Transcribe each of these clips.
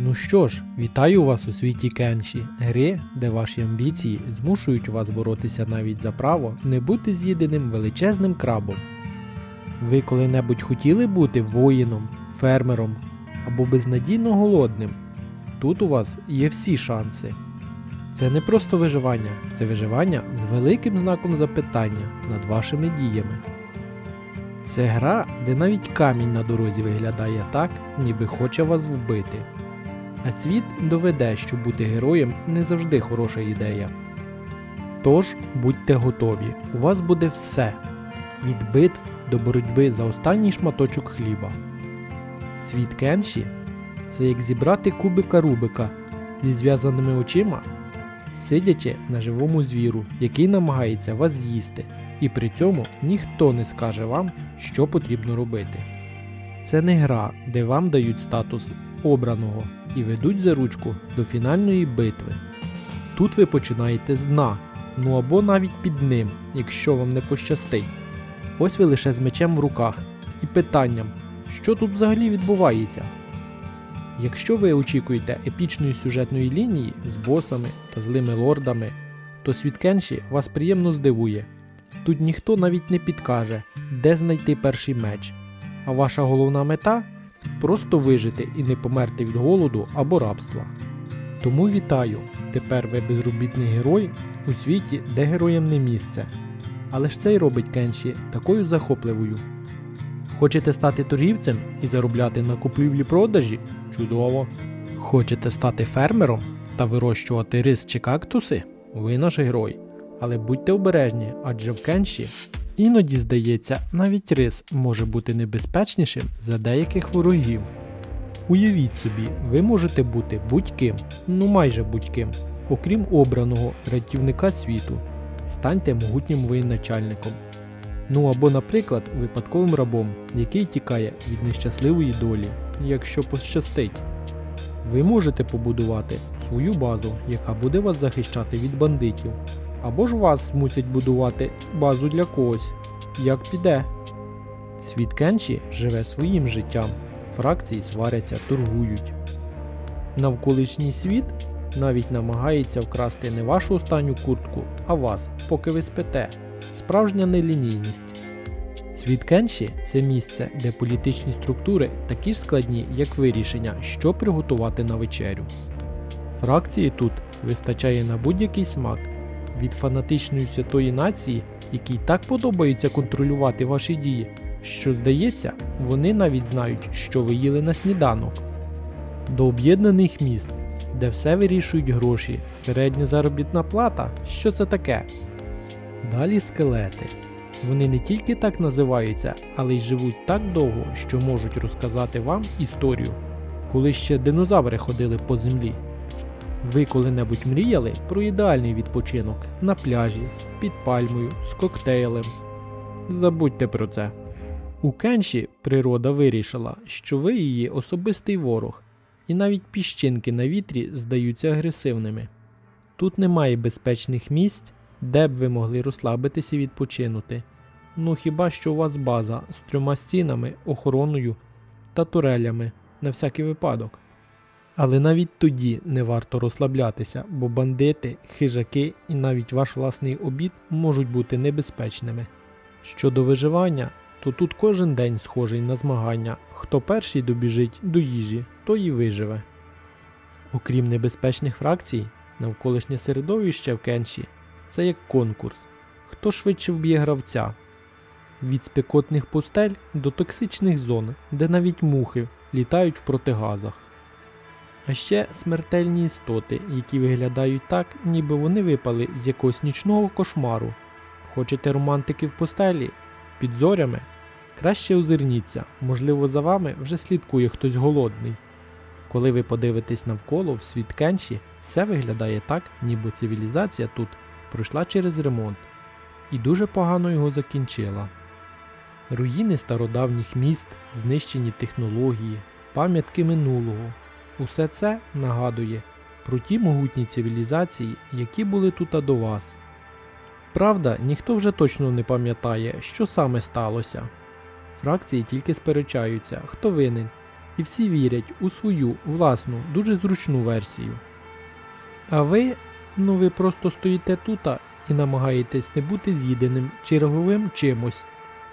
Ну що ж, вітаю вас у світі Кенші, гри, де ваші амбіції змушують вас боротися навіть за право не бути з'їденим величезним крабом. Ви коли-небудь хотіли бути воїном, фермером або безнадійно голодним? Тут у вас є всі шанси. Це не просто виживання, це виживання з великим знаком запитання над вашими діями. Це гра, де навіть камінь на дорозі виглядає так, ніби хоче вас вбити. А світ доведе, що бути героєм не завжди хороша ідея. Тож будьте готові, у вас буде все від битв до боротьби за останній шматочок хліба. Світ Кенші це як зібрати кубика Рубика зі зв'язаними очима, сидячи на живому звіру, який намагається вас з'їсти, і при цьому ніхто не скаже вам, що потрібно робити. Це не гра, де вам дають статус обраного і ведуть за ручку до фінальної битви. Тут ви починаєте з дна, ну або навіть під ним, якщо вам не пощастить. Ось ви лише з мечем в руках і питанням, що тут взагалі відбувається. Якщо ви очікуєте епічної сюжетної лінії з босами та злими лордами, то світ Кенші вас приємно здивує. Тут ніхто навіть не підкаже, де знайти перший меч, а ваша головна мета просто вижити і не померти від голоду або рабства. Тому вітаю! Тепер ви безробітний герой у світі, де героям не місце. Але ж це й робить Кенші такою захопливою. Хочете стати торгівцем і заробляти на купівлі-продажі? Чудово! Хочете стати фермером та вирощувати рис чи кактуси? Ви наш герой. Але будьте обережні, адже в Кенші іноді здається, навіть рис може бути небезпечнішим за деяких ворогів. Уявіть собі, ви можете бути будь-ким, ну майже будь-ким, окрім обраного рятівника світу. Станьте могутнім воєначальником. Ну або, наприклад, випадковим рабом, який тікає від нещасливої долі, якщо пощастить. Ви можете побудувати свою базу, яка буде вас захищати від бандитів. Або ж вас змусять будувати базу для когось, як піде. Світ Кенші живе своїм життям, фракції сваряться, торгують. Навколишній світ навіть намагається вкрасти не вашу останню куртку, а вас, поки ви спите. Справжня нелінійність. Світ Кенші це місце, де політичні структури такі ж складні, як вирішення, що приготувати на вечерю. Фракції тут вистачає на будь-який смак від фанатичної святої нації, якій так подобається контролювати ваші дії, що здається, вони навіть знають, що ви їли на сніданок, до об'єднаних міст, де все вирішують гроші, середня заробітна плата, що це таке. Далі скелети. Вони не тільки так називаються, але й живуть так довго, що можуть розказати вам історію, коли ще динозаври ходили по землі. Ви коли-небудь мріяли про ідеальний відпочинок на пляжі, під пальмою, з коктейлем? Забудьте про це. У Кенші природа вирішила, що ви її особистий ворог, і навіть піщинки на вітрі здаються агресивними. Тут немає безпечних місць, де б ви могли розслабитися і відпочинути. Ну хіба що у вас база з трьома стінами, охороною та турелями на всякий випадок. Але навіть тоді не варто розслаблятися, бо бандити, хижаки і навіть ваш власний обід можуть бути небезпечними. Щодо виживання, то тут кожен день схожий на змагання. Хто перший добіжить до їжі, той і виживе. Окрім небезпечних фракцій, навколишнє середовище в Кенші це як конкурс. Хто швидше вб'є гравця. Від спекотних пустель до токсичних зон, де навіть мухи літають в протигазах. А ще смертельні істоти, які виглядають так, ніби вони випали з якогось нічного кошмару. Хочете романтики в постелі? Під зорями? Краще озирніться, можливо, за вами вже слідкує хтось голодний. Коли ви подивитесь навколо в світ Кенші, все виглядає так, ніби цивілізація тут пройшла через ремонт і дуже погано його закінчила. Руїни стародавніх міст, знищені технології, пам'ятки минулого. Усе це нагадує про ті могутні цивілізації, які були тут до вас. Правда, ніхто вже точно не пам'ятає, що саме сталося. Фракції тільки сперечаються, хто винен, і всі вірять у свою власну, дуже зручну версію. А ви, ну ви просто стоїте тута і намагаєтесь не бути з'їденим черговим чимось,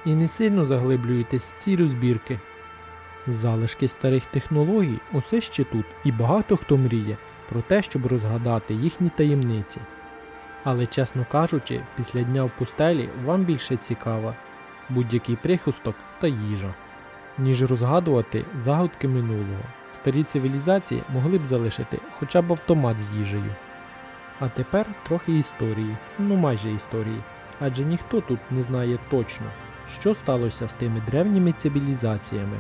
і не сильно заглиблюєтесь в ці розбірки. Залишки старих технологій усе ще тут, і багато хто мріє про те, щоб розгадати їхні таємниці. Але, чесно кажучи, після дня в пустелі вам більше цікава будь-який прихисток та їжа, ніж розгадувати загадки минулого. Старі цивілізації могли б залишити хоча б автомат з їжею. А тепер трохи історії, ну майже історії, адже ніхто тут не знає точно, що сталося з тими древніми цивілізаціями.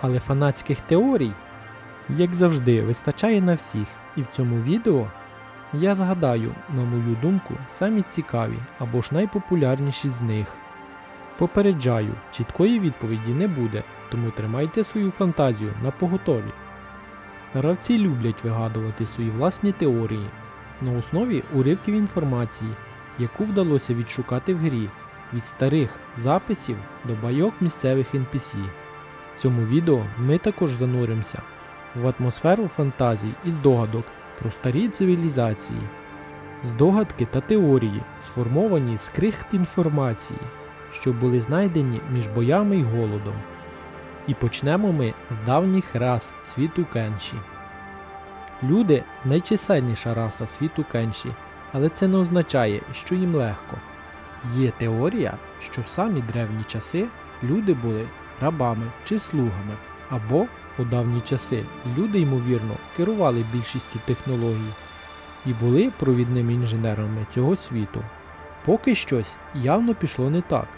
Але фанатських теорій, як завжди, вистачає на всіх, і в цьому відео я згадаю, на мою думку, самі цікаві або ж найпопулярніші з них. Попереджаю, чіткої відповіді не буде, тому тримайте свою фантазію на поготові. Гравці люблять вигадувати свої власні теорії на основі уривків інформації, яку вдалося відшукати в грі від старих записів до байок місцевих NPC. В цьому відео ми також зануримося в атмосферу фантазій і здогадок про старі цивілізації, здогадки та теорії, сформовані з крихт інформації, що були знайдені між боями й голодом. І почнемо ми з давніх рас світу Кенші. Люди найчисельніша раса світу Кенші, але це не означає, що їм легко. Є теорія, що в самі древні часи люди були рабами чи слугами, або у давні часи люди, ймовірно, керували більшістю технологій і були провідними інженерами цього світу. Поки щось явно пішло не так.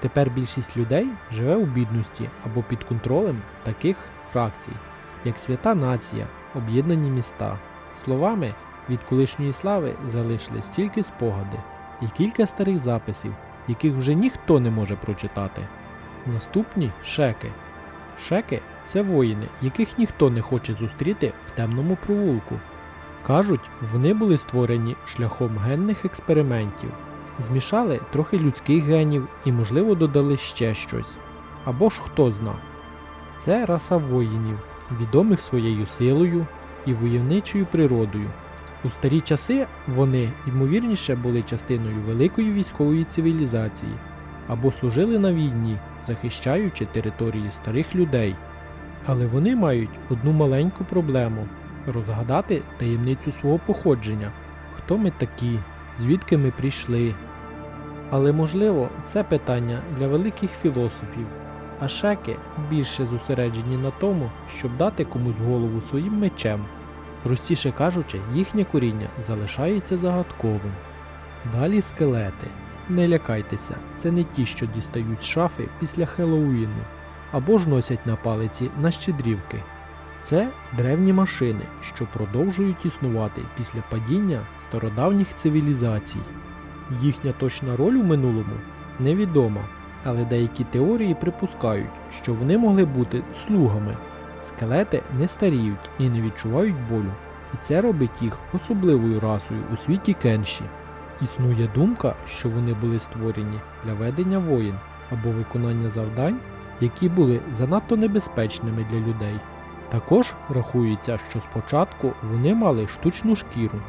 Тепер більшість людей живе у бідності або під контролем таких фракцій, як свята нація, об'єднані міста. Словами, від колишньої слави залишились тільки спогади і кілька старих записів, яких вже ніхто не може прочитати. Наступні шеки. Шеки це воїни, яких ніхто не хоче зустріти в темному провулку. Кажуть, вони були створені шляхом генних експериментів. Змішали трохи людських генів і, можливо, додали ще щось. Або ж хто зна. Це раса воїнів, відомих своєю силою і войовничою природою. У старі часи вони, ймовірніше, були частиною великої військової цивілізації або служили на війні, захищаючи території старих людей. Але вони мають одну маленьку проблему розгадати таємницю свого походження, хто ми такі, звідки ми прийшли. Але можливо, це питання для великих філософів, а шеки більше зосереджені на тому, щоб дати комусь голову своїм мечем. Простіше кажучи, їхнє коріння залишається загадковим. Далі скелети. Не лякайтеся, це не ті, що дістають шафи після Хеллоуіну, або ж носять на палиці на щедрівки. Це древні машини, що продовжують існувати після падіння стародавніх цивілізацій. Їхня точна роль у минулому невідома, але деякі теорії припускають, що вони могли бути слугами. Скелети не старіють і не відчувають болю, і це робить їх особливою расою у світі кенші. Існує думка, що вони були створені для ведення воїн або виконання завдань, які були занадто небезпечними для людей. Також рахується, що спочатку вони мали штучну шкіру,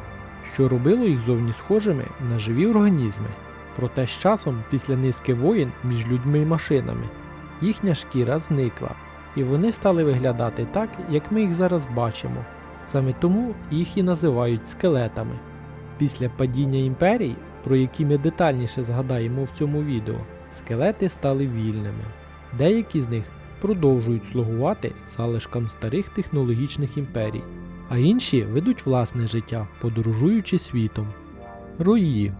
що робило їх зовні схожими на живі організми. Проте з часом, після низки воїн між людьми і машинами, їхня шкіра зникла, і вони стали виглядати так, як ми їх зараз бачимо. Саме тому їх і називають скелетами. Після падіння імперій, про які ми детальніше згадаємо в цьому відео, скелети стали вільними. Деякі з них продовжують слугувати залишкам старих технологічних імперій, а інші ведуть власне життя, подорожуючи світом. Рої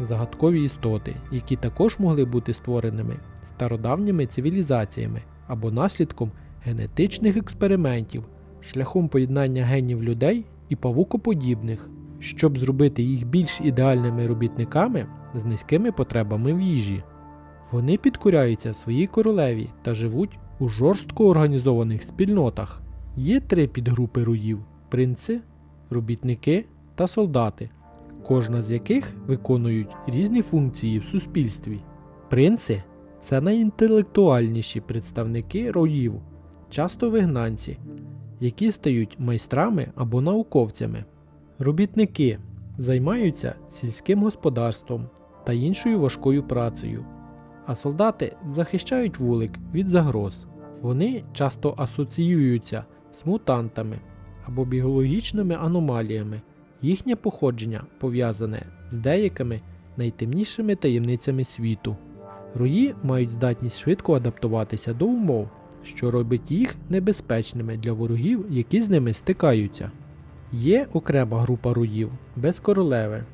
загадкові істоти, які також могли бути створеними стародавніми цивілізаціями або наслідком генетичних експериментів, шляхом поєднання генів людей і павукоподібних, щоб зробити їх більш ідеальними робітниками з низькими потребами в їжі. Вони підкоряються своїй королеві та живуть у жорстко організованих спільнотах. Є три підгрупи руїв: принци, робітники та солдати, кожна з яких виконують різні функції в суспільстві. Принци це найінтелектуальніші представники роїв. часто вигнанці, які стають майстрами або науковцями. Робітники займаються сільським господарством та іншою важкою працею, а солдати захищають вулик від загроз. Вони часто асоціюються з мутантами або біологічними аномаліями. Їхнє походження пов'язане з деякими найтемнішими таємницями світу. Рої мають здатність швидко адаптуватися до умов, що робить їх небезпечними для ворогів, які з ними стикаються. Є окрема група руїв без королеви,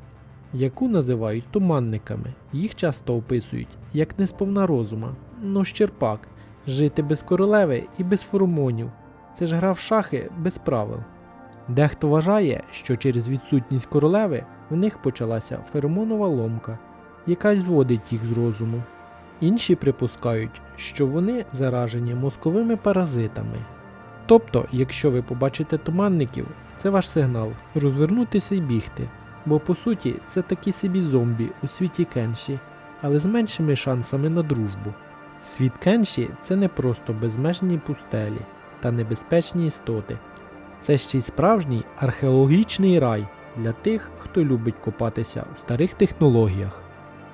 яку називають туманниками. Їх часто описують як несповна розума, но щерпак, жити без королеви і без феромонів. Це ж гра в шахи без правил. Дехто вважає, що через відсутність королеви в них почалася феромонова ломка, яка зводить їх з розуму. Інші припускають, що вони заражені мозковими паразитами. Тобто, якщо ви побачите туманників, це ваш сигнал розвернутися і бігти, бо по суті це такі собі зомбі у світі Кенші, але з меншими шансами на дружбу. Світ Кенші це не просто безмежні пустелі та небезпечні істоти. Це ще й справжній археологічний рай для тих, хто любить копатися у старих технологіях.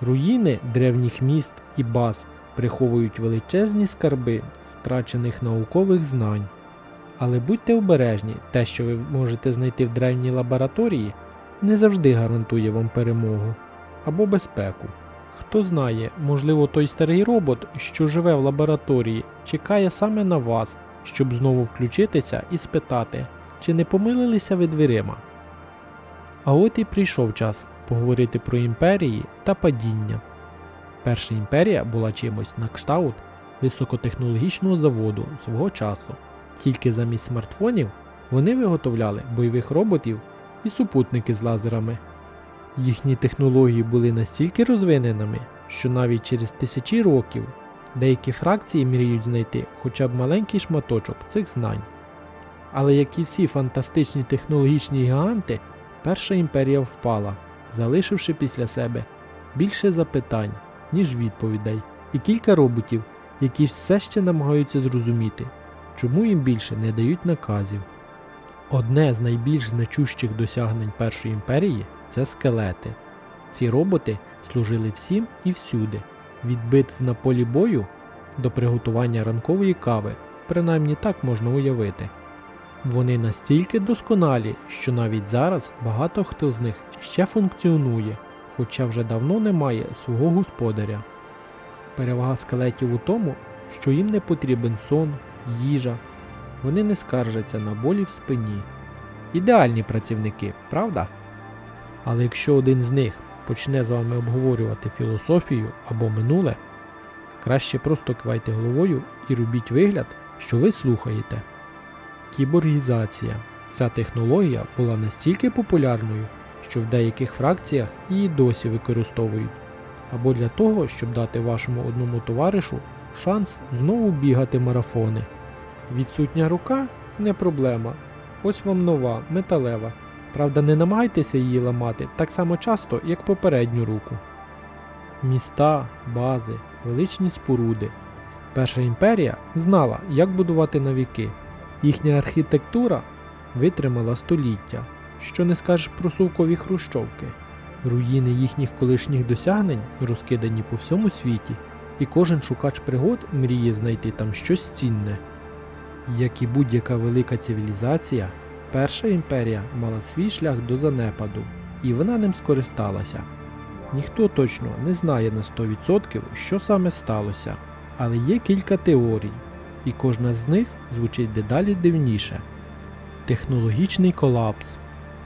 Руїни древніх міст і баз приховують величезні скарби втрачених наукових знань. Але будьте обережні, те, що ви можете знайти в древній лабораторії, не завжди гарантує вам перемогу або безпеку. Хто знає, можливо, той старий робот, що живе в лабораторії, чекає саме на вас, щоб знову включитися і спитати, чи не помилилися ви дверима. А от і прийшов час поговорити про імперії та падіння. Перша імперія була чимось на кшталт високотехнологічного заводу свого часу. Тільки замість смартфонів вони виготовляли бойових роботів і супутники з лазерами. Їхні технології були настільки розвиненими, що навіть через тисячі років деякі фракції мріють знайти хоча б маленький шматочок цих знань. Але як і всі фантастичні технологічні гіганти, Перша імперія впала, залишивши після себе більше запитань, ніж відповідей, і кілька роботів, які все ще намагаються зрозуміти, чому їм більше не дають наказів. Одне з найбільш значущих досягнень Першої імперії це скелети. Ці роботи служили всім і всюди, від битв на полі бою до приготування ранкової кави, принаймні так можна уявити. Вони настільки досконалі, що навіть зараз багато хто з них ще функціонує, хоча вже давно немає свого господаря. Перевага скелетів у тому, що їм не потрібен сон, їжа, вони не скаржаться на болі в спині. Ідеальні працівники, правда? Але якщо один з них почне з вами обговорювати філософію або минуле, краще просто кивайте головою і робіть вигляд, що ви слухаєте. Кіборгізація. Ця технологія була настільки популярною, що в деяких фракціях її досі використовують, або для того, щоб дати вашому одному товаришу шанс знову бігати марафони. Відсутня рука не проблема. Ось вам нова, металева. Правда, не намагайтеся її ламати так само часто, як попередню руку. Міста, бази, величні споруди. Перша імперія знала, як будувати навіки. Їхня архітектура витримала століття, що не скажеш про совкові хрущовки. Руїни їхніх колишніх досягнень розкидані по всьому світі, і кожен шукач пригод мріє знайти там щось цінне. Як і будь-яка велика цивілізація, перша імперія мала свій шлях до занепаду, і вона ним скористалася. Ніхто точно не знає на 100%, що саме сталося, але є кілька теорій, і кожна з них звучить дедалі дивніше. Технологічний колапс.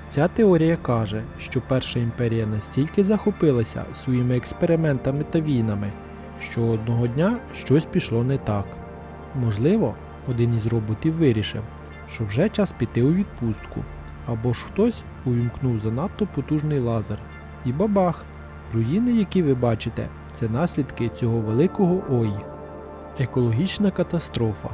Ця теорія каже, що Перша імперія настільки захопилася своїми експериментами та війнами, що одного дня щось пішло не так. Можливо, один із роботів вирішив, що вже час піти у відпустку, або ж хтось увімкнув занадто потужний лазер. І бабах! Руїни, які ви бачите, це наслідки цього великого ой. Екологічна катастрофа.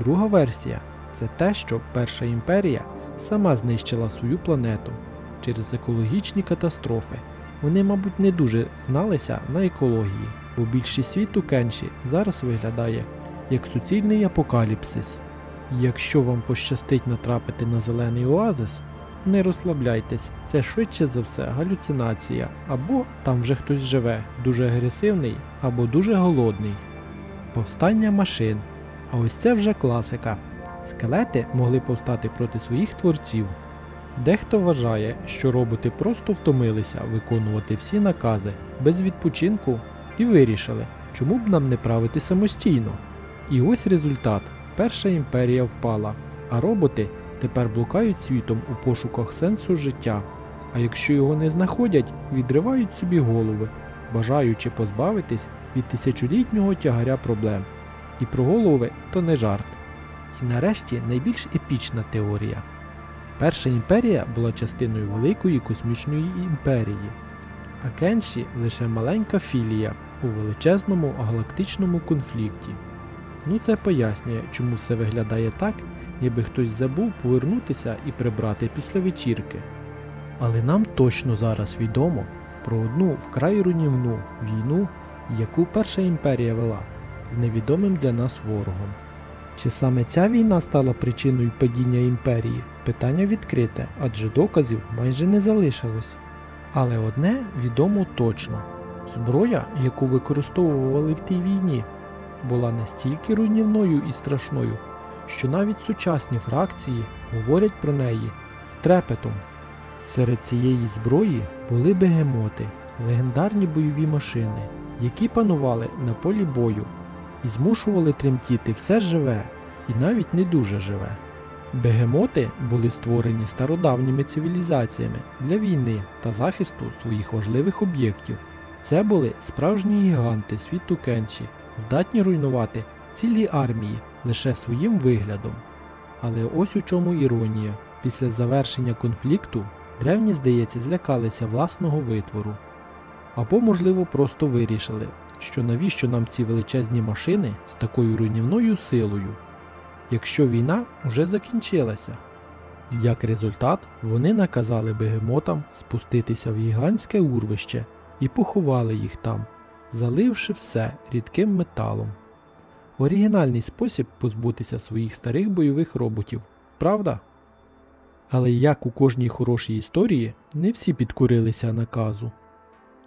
Друга версія це те, що Перша імперія сама знищила свою планету через екологічні катастрофи. Вони, мабуть, не дуже зналися на екології, бо більшість світу Кенші зараз виглядає як суцільний апокаліпсис. Якщо вам пощастить натрапити на зелений оазис, не розслабляйтесь, це швидше за все галюцинація, або там вже хтось живе, дуже агресивний або дуже голодний. Повстання машин. А ось це вже класика. Скелети могли повстати проти своїх творців. Дехто вважає, що роботи просто втомилися виконувати всі накази без відпочинку і вирішили, чому б нам не правити самостійно. І ось результат: перша імперія впала, а роботи тепер блукають світом у пошуках сенсу життя. А якщо його не знаходять, відривають собі голови, бажаючи позбавитись від тисячолітнього тягаря проблем. І про голови то не жарт. І нарешті найбільш епічна теорія. Перша імперія була частиною Великої космічної імперії, а Кенші лише маленька філія у величезному галактичному конфлікті. Ну це пояснює, чому все виглядає так, ніби хтось забув повернутися і прибрати після вечірки. Але нам точно зараз відомо про одну вкрай руйнівну війну, яку Перша імперія вела з невідомим для нас ворогом. Чи саме ця війна стала причиною падіння імперії? Питання відкрите, адже доказів майже не залишилось. Але одне відомо точно: зброя, яку використовували в тій війні, була настільки руйнівною і страшною, що навіть сучасні фракції говорять про неї з трепетом. Серед цієї зброї були бегемоти, легендарні бойові машини, які панували на полі бою і змушували тремтіти все живе і навіть не дуже живе. Бегемоти були створені стародавніми цивілізаціями для війни та захисту своїх важливих об'єктів. Це були справжні гіганти світу Кенші, здатні руйнувати цілі армії лише своїм виглядом. Але ось у чому іронія. Після завершення конфлікту древні, здається, злякалися власного витвору. Або, можливо, просто вирішили, що навіщо нам ці величезні машини з такою руйнівною силою, якщо війна вже закінчилася. Як результат, вони наказали бегемотам спуститися в гігантське урвище і поховали їх там, заливши все рідким металом. Оригінальний спосіб позбутися своїх старих бойових роботів, правда? Але як у кожній хорошій історії, не всі підкорилися наказу.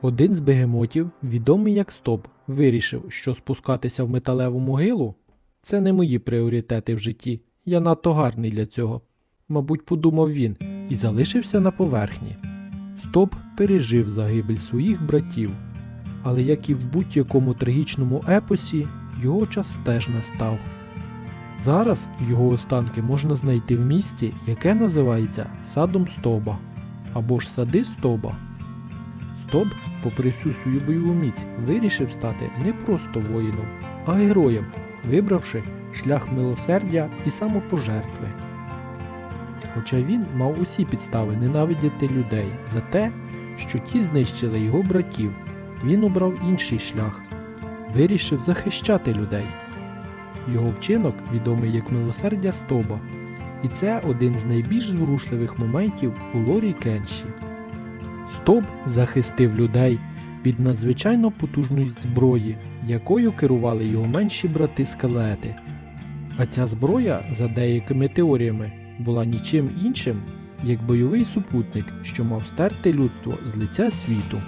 Один з бегемотів, відомий як Стоп, вирішив, що спускатися в металеву могилу це не мої пріоритети в житті, я надто гарний для цього. Мабуть, подумав він і залишився на поверхні. Стоп пережив загибель своїх братів, але як і в будь-якому трагічному епосі, його час теж настав. Зараз його останки можна знайти в місті, яке називається Садом Стоба або ж Сади Стоба. Стоб, попри всю свою бойову міць, вирішив стати не просто воїном, а героєм, вибравши шлях милосердя і самопожертви. Хоча він мав усі підстави ненавидіти людей за те, що ті знищили його братів, він обрав інший шлях, вирішив захищати людей. Його вчинок відомий як милосердя Стоба, і це один з найбільш зворушливих моментів у лорі Кенші. Стоб захистив людей від надзвичайно потужної зброї, якою керували його менші брати скелети. А ця зброя, за деякими теоріями, була нічим іншим, як бойовий супутник, що мав стерти людство з лиця світу.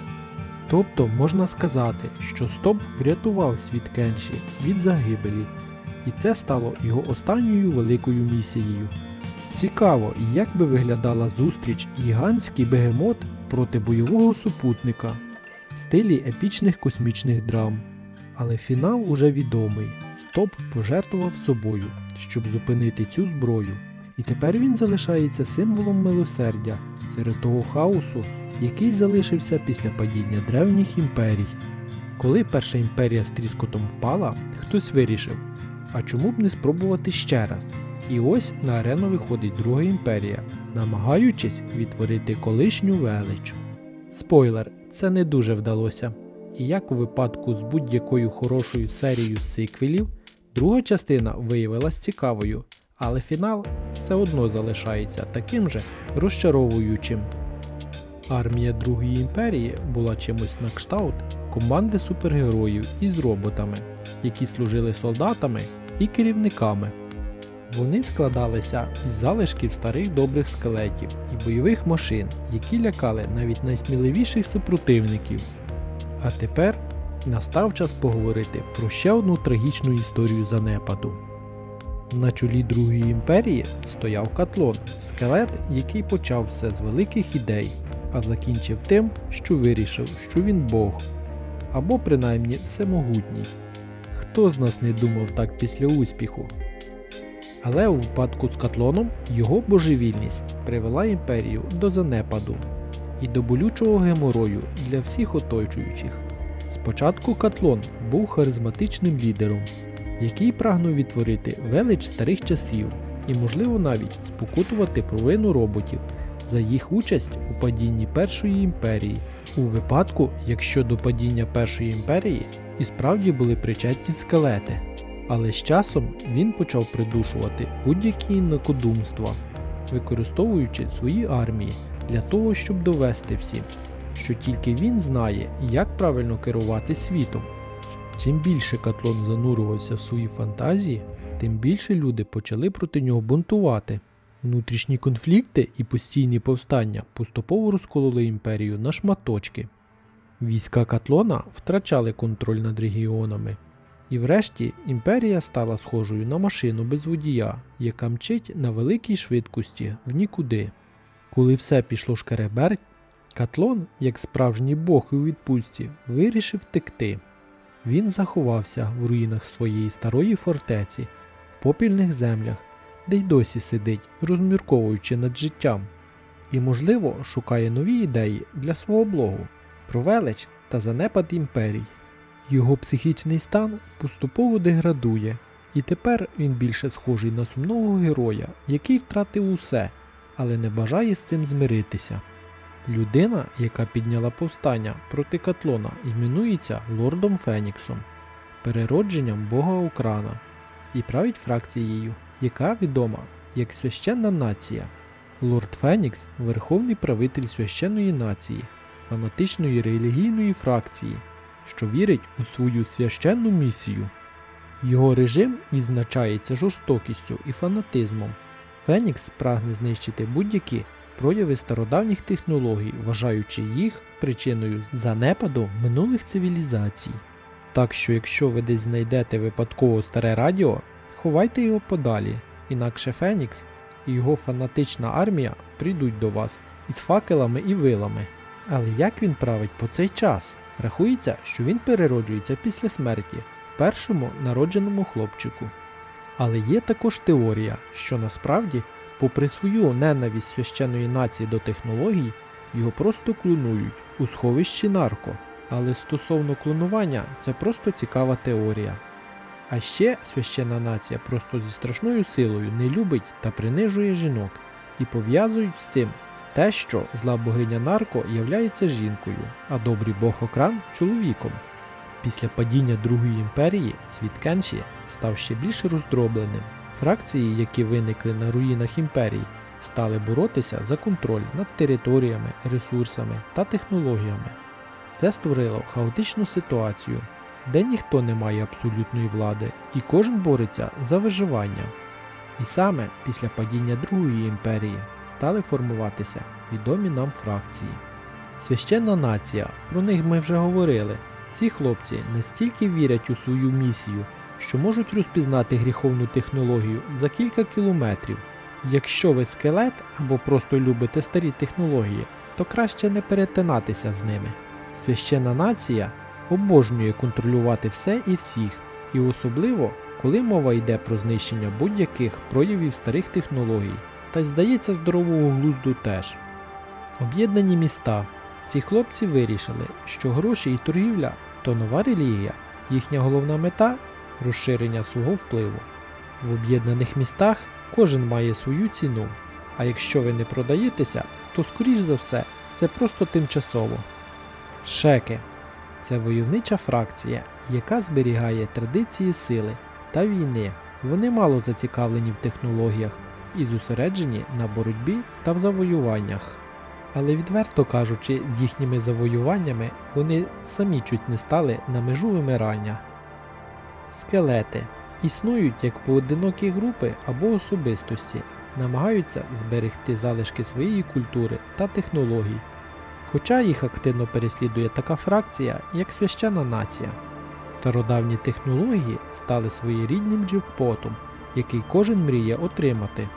Тобто можна сказати, що Стоб врятував світ Кенші від загибелі, і це стало його останньою великою місією. Цікаво, як би виглядала зустріч гігантський бегемот проти бойового супутника в стилі епічних космічних драм. Але фінал уже відомий. Стоп пожертвував собою, щоб зупинити цю зброю. І тепер він залишається символом милосердя серед того хаосу, який залишився після падіння древніх імперій. Коли перша імперія з тріскотом впала, хтось вирішив, а чому б не спробувати ще раз? І ось на арену виходить друга імперія, намагаючись відтворити колишню велич. Спойлер, це не дуже вдалося. І як у випадку з будь-якою хорошою серією сиквелів, друга частина виявилась цікавою, але фінал все одно залишається таким же розчаровуючим. Армія Другої імперії була чимось на кшталт команди супергероїв із роботами, які служили солдатами і керівниками. Вони складалися із залишків старих добрих скелетів і бойових машин, які лякали навіть найсміливіших супротивників. А тепер настав час поговорити про ще одну трагічну історію занепаду. На чолі Другої імперії стояв Катлон, скелет, який почав все з великих ідей, а закінчив тим, що вирішив, що він Бог, або принаймні всемогутній. Хто з нас не думав так після успіху? Але у випадку з Катлоном його божевільність привела імперію до занепаду і до болючого геморою для всіх оточуючих. Спочатку Катлон був харизматичним лідером, який прагнув відтворити велич старих часів і, можливо, навіть спокутувати провину роботів за їх участь у падінні Першої імперії, у випадку, якщо до падіння Першої імперії і справді були причетні скелети. Але з часом він почав придушувати будь-які інакодумства, використовуючи свої армії для того, щоб довести всім, що тільки він знає, як правильно керувати світом. Чим більше Катлон занурювався в свої фантазії, тим більше люди почали проти нього бунтувати. Внутрішні конфлікти і постійні повстання поступово розкололи імперію на шматочки. Війська Катлона втрачали контроль над регіонами, і врешті імперія стала схожою на машину без водія, яка мчить на великій швидкості в нікуди. Коли все пішло шкереберть, Катлон, як справжній бог у відпустці, вирішив втекти. Він заховався в руїнах своєї старої фортеці, в попільних землях, де й досі сидить, розмірковуючи над життям, і, можливо, шукає нові ідеї для свого блогу про велич та занепад імперій. Його психічний стан поступово деградує, і тепер він більше схожий на сумного героя, який втратив усе, але не бажає з цим змиритися. Людина, яка підняла повстання проти Катлона, іменується Лордом Феніксом, переродженням Бога Окрана, і править фракцією, яка відома як священна нація. Лорд Фенікс верховний правитель священної нації, фанатичної релігійної фракції, що вірить у свою священну місію. Його режим відзначається жорстокістю і фанатизмом. Фенікс прагне знищити будь-які прояви стародавніх технологій, вважаючи їх причиною занепаду минулих цивілізацій. Так що, якщо ви десь знайдете випадково старе радіо, ховайте його подалі, інакше Фенікс і його фанатична армія прийдуть до вас із факелами і вилами. Але як він править по цей час? Рахується, що він перероджується після смерті в першому народженому хлопчику. Але є також теорія, що насправді, попри свою ненависть священної нації до технологій, його просто клонують у сховищі нарко. Але стосовно клонування, це просто цікава теорія. А ще священна нація просто зі страшною силою не любить та принижує жінок і пов'язують з цим те, що зла богиня нарко являється жінкою, а добрий бог окран чоловіком. Після падіння Другої імперії світ Кенші став ще більш роздробленим. Фракції, які виникли на руїнах імперії, стали боротися за контроль над територіями, ресурсами та технологіями. Це створило хаотичну ситуацію, де ніхто не має абсолютної влади і кожен бореться за виживання. І саме після падіння Другої імперії стали формуватися відомі нам фракції. Священна нація, про них ми вже говорили. Ці хлопці настільки вірять у свою місію, що можуть розпізнати гріховну технологію за кілька кілометрів. Якщо ви скелет або просто любите старі технології, то краще не перетинатися з ними. Священна нація обожнює контролювати все і всіх, і особливо, коли мова йде про знищення будь-яких проявів старих технологій, та й здається здорового глузду теж. Об'єднані міста. Ці хлопці вирішили, що гроші і торгівля то нова релігія, їхня головна мета розширення свого впливу. В об'єднаних містах кожен має свою ціну, а якщо ви не продаєтеся, то скоріш за все це просто тимчасово. Шеки це войовнича фракція, яка зберігає традиції сили та війни. Вони мало зацікавлені в технологіях і зосереджені на боротьбі та в завоюваннях. Але відверто кажучи, з їхніми завоюваннями вони самі чуть не стали на межу вимирання. Скелети Існують як поодинокі групи або особистості, намагаються зберегти залишки своєї культури та технологій, хоча їх активно переслідує така фракція, як священна нація. Стародавні технології стали своєрідним джекпотом, який кожен мріє отримати.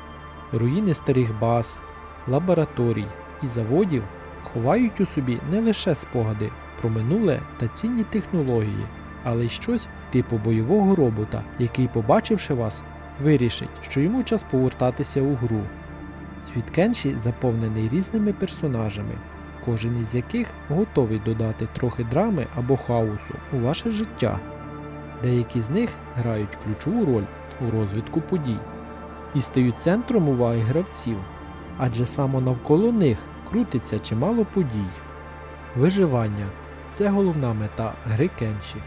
Руїни старих баз, лабораторій і заводів ховають у собі не лише спогади про минуле та цінні технології, але й щось типу бойового робота, який, побачивши вас, вирішить, що йому час повертатися у гру. Світ Кенші заповнений різними персонажами, кожен із яких готовий додати трохи драми або хаосу у ваше життя. Деякі з них грають ключову роль у розвитку подій і стають центром уваги гравців, адже саме навколо них крутиться чимало подій. Виживання це головна мета гри Кенші.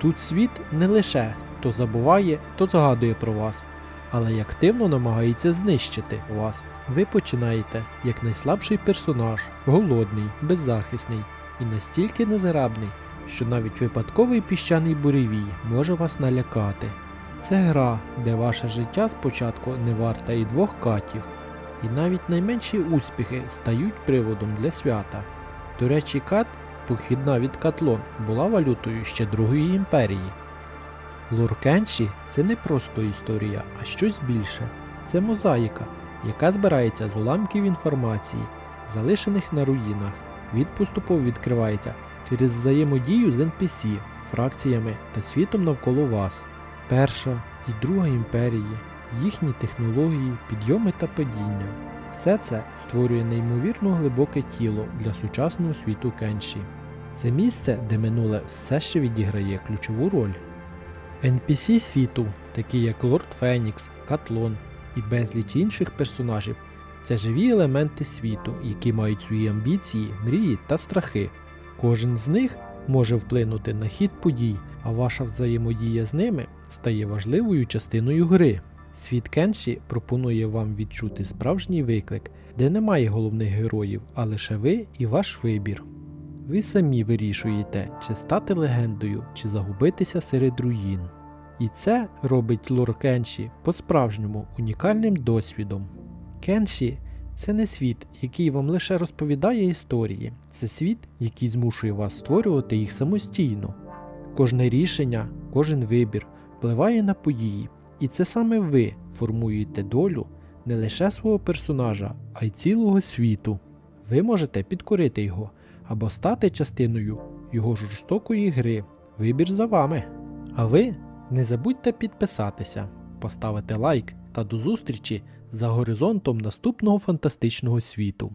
Тут світ не лише то забуває, то згадує про вас, але й активно намагається знищити вас. Ви починаєте як найслабший персонаж, голодний, беззахисний і настільки незграбний, що навіть випадковий піщаний буревій може вас налякати. Це гра, де ваше життя спочатку не варта і двох катів, і навіть найменші успіхи стають приводом для свята. До речі, кат, похідна від катлон, була валютою ще Другої імперії. Лор Кенші це не просто історія, а щось більше. Це мозаїка, яка збирається з уламків інформації, залишених на руїнах. Від поступово відкривається через взаємодію з NPC, фракціями та світом навколо вас. Перша і Друга імперії, їхні технології, підйоми та падіння. Все це створює неймовірно глибоке тіло для сучасного світу Кенші. Це місце, де минуле все ще відіграє ключову роль. NPC світу, такі як Лорд Фенікс, Катлон і безліч інших персонажів, це живі елементи світу, які мають свої амбіції, мрії та страхи. Кожен з них може вплинути на хід подій, а ваша взаємодія з ними стає важливою частиною гри. Світ Кенші пропонує вам відчути справжній виклик, де немає головних героїв, а лише ви і ваш вибір. Ви самі вирішуєте, чи стати легендою, чи загубитися серед руїн. І це робить лор Кенші по-справжньому унікальним досвідом. Кенші це не світ, який вам лише розповідає історії, це світ, який змушує вас створювати їх самостійно. Кожне рішення, кожен вибір впливає на події, і це саме ви формуєте долю не лише свого персонажа, а й цілого світу. Ви можете підкорити його або стати частиною його жорстокої гри. Вибір за вами. А ви не забудьте підписатися, поставити лайк та до зустрічі за горизонтом наступного фантастичного світу.